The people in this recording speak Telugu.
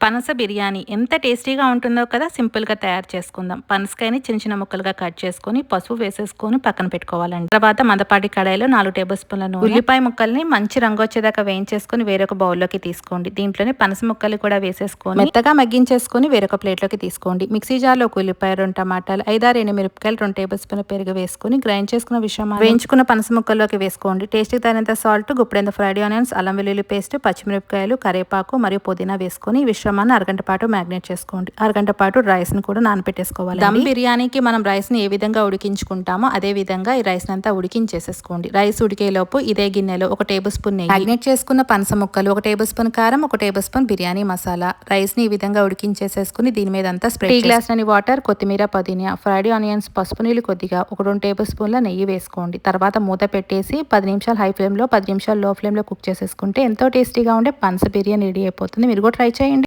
పనస బిర్యానీ ఎంత టేస్టీగా ఉంటుందో కదా సింపుల్గా తయారు చేసుకుందాం. పనసకాయని చిన్న చిన్న ముక్కలుగా కట్ చేసుకొని పసుపు వేసేసుకొని పక్కన పెట్టుకోవాలండి. తర్వాత మందపాటి కడాయిలో నాలుగు టేబుల్ స్పూన్ల నూనె ఉల్లిపాయ ముక్కల్ని మంచి రంగు వచ్చేదాకా వేయించేసుకొని వేరొక బౌల్లోకి తీసుకోండి. దీంట్లోనే పనస ముక్కలు కూడా వేసేసుకొని మెత్తగా మగ్గించేసుకొని వేరొక ప్లేట్లోకి తీసుకోండి. మిక్సీ జార్లో ఒక ఉల్లిపాయ రెండు టమాటాలు ఐదారు ఎనిమిది మిరపకాయలు రెండు టేబుల్ స్పూన్ల పెరుగు వేసుకొని గ్రైండ్ చేసుకున్న విషయం వేయించుకున్న పనస ముక్కల్లోకి వేసుకోండి. టేస్ట్కి తగినంత సాల్ట్ గుప్పెడంత ఫ్రైడ్ ఆనియన్స్ అల్లం వెల్లుల్లి పేస్ట్ పచ్చిమిరపకాయలు కరేపాకు మరియు పుదీనా వేసుకొని ఈ మిశ్రమాన్ని అరగంట పాటు మ్యాగ్నేట్ చేసుకోండి. అరగంట పాటు రైస్ని కూడా నానపెట్టేసుకోవాలి దమ్ బిర్యానీకి మనం రైస్ని ఏ విధంగా ఉడికించుకుంటామో అదే విధంగా ఈ రైస్ అంతా ఉడికించేసేసుకోండి. రైస్ ఉడికేలోపు ఇదే గిన్నెలో ఒక టేబుల్ స్పూన్ నెయ్యి. మ్యాగ్నేట్ చేసుకున్న పనస ముక్కలు ఒక టేబుల్ స్పూన్ కారం ఒక టేబుల్ స్పూన్ బిర్యానీ మసాలా. రైస్ని ఈ విధంగా ఉడికించేసేసుకుని దీని మీద అంతా స్ప్రే గ్లాస్ అని వాటర్ కొత్తిమీర పుదీనా ఫ్రైడ్ ఆనియన్స్ పసుపు నీళ్ళు కొద్దిగా ఒక రెండు టేబుల్ స్పూన్ల నెయ్యి వేసుకోండి. తర్వాత మూత పెట్టేసి పది నిమిషాలు హై ఫ్లేమ్లో పది నిమిషాలు లో ఫ్లేమ్లో కుక్ చేసేసుకుంటే ఎంతో టేస్టీగా ఉండే పనస బిర్యానీ రెడీ అయిపోతుంది. మీరు కూడా ట్రై చేయండి.